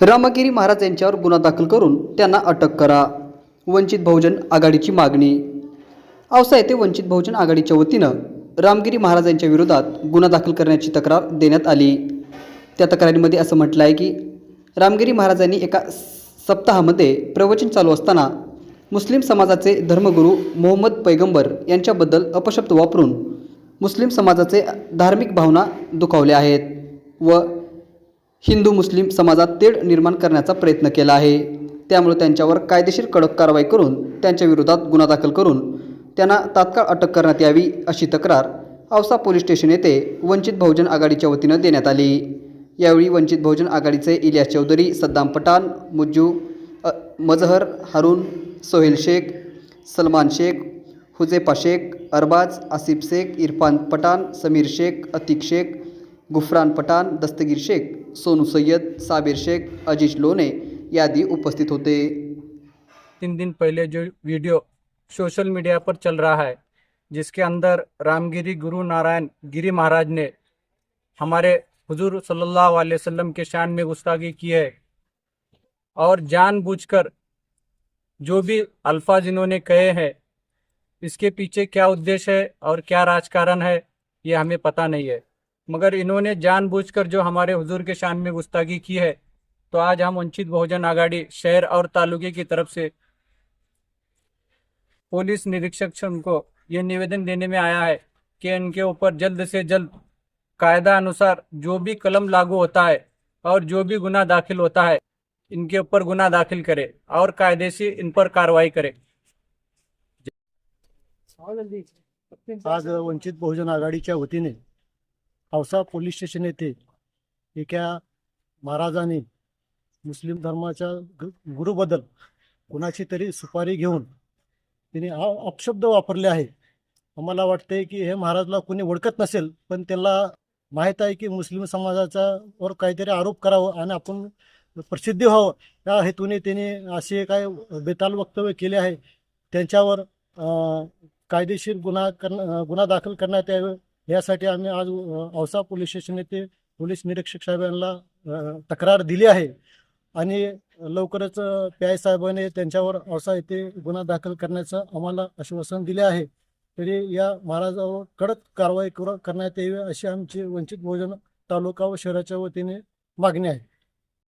रामगिरी महाराज यांच्यावर गुन्हा दाखल करून त्यांना अटक करा. वंचित बहुजन आघाडीची मागणी. औसा येथे वंचित बहुजन आघाडीच्या वतीनं रामगिरी महाराज यांच्या विरोधात गुन्हा दाखल करण्याची तक्रार देण्यात आली. त्या तक्रारीमध्ये असं म्हटलं आहे की रामगिरी महाराजांनी एका सप्ताहामध्ये प्रवचन चालू असताना मुस्लिम समाजाचे धर्मगुरू मोहम्मद पैगंबर यांच्याबद्दल अपशब्द वापरून मुस्लिम समाजाचे धार्मिक भावना दुखावल्या आहेत व हिंदू मुस्लिम समाजात तेढ निर्माण करण्याचा प्रयत्न केला आहे. त्यामुळे त्यांच्यावर कायदेशीर कडक कारवाई करून त्यांच्या विरोधात गुन्हा दाखल करून त्यांना तात्काळ अटक करण्यात यावी अशी तक्रार औसा पोलीस स्टेशन येथे वंचित बहुजन आघाडीच्या वतीनं देण्यात आली. यावेळी वंचित बहुजन आघाडीचे इलियास चौधरी सद्दाम पठाण मुज्जू मजहर हारून सोहेल शेख सलमान शेख हुजेफा शेख अरबाज आसिफ शेख इरफान पठाण समीर शेख अतिक शेख गुफरान पठाण दस्तगीर शेख सोनू सय्यद साबिर शेख, अज़ीज़ लोने यादी उपस्थित होते। तीन दिन पहले जो वीडियो सोशल मीडिया पर चल रहा है, जिसके अंदर रामगिरी गुरु नारायण गिरी महाराज ने हमारे हुजूर सल्लल्लाहु अलैहि वसल्लम के शान में गुस्ताखी की है। और जानबूझकर जो भी अल्फाज इन्होंने कहे हैं, इसके पीछे क्या उद्देश्य है और क्या राजकारण है, ये हमें पता नहीं है। मगर इन्होंने जानबूझकर जो हमारे हुजूर के शान में गुस्ताखी की है तो आज हम वंचित बहुजन आघाड़ी शहर और तालुके की तरफ़ से पुलिस निरीक्षक को ये निवेदन देने में आया है कि इनके ऊपर जल्द से जल्द कायदा अनुसार जो भी कलम लागू होता है और जो भी गुना दाखिल होता है, इनके ऊपर गुना दाखिल करे और कायदे से इन पर कार्रवाई करे। आज वंचित बहुजन आघाडीच्या वतीने औसा पोलीस स्टेशन येथे एका महाराजाने मुस्लिम धर्माच्या ग- गुरुबद्दल कुणाची तरी सुपारी घेऊन तिने अपशब्द वापरले आहे. आम्हाला वाटते की हे महाराजला कोणी ओळखत नसेल पण त्यांना माहीत आहे की मुस्लिम समाजाचा वर काहीतरी आरोप करावं आणि आपण प्रसिद्धी व्हावं. या हेतूने त्याने असे काय बेताल वक्तव्य केले आहे. त्यांच्यावर कायदेशीर गुन्हा करण गुन्हा दाखल करण्यात यावे. यासाठी आम्ही आज औसा पोलीस स्टेशन येथे पोलीस निरीक्षक साहेबांना तक्रार दिली आहे. आणि लवकरच पी आय साहेबांनी त्यांच्यावर औसा येथे गुन्हा दाखल करण्याचं आम्हाला आश्वासन दिले आहे. तरी या महाराजावर कडक कारवाई करण्यात यावी अशी आमची वंचित बहुजन तालुका व शहराच्या वतीने मागणी आहे.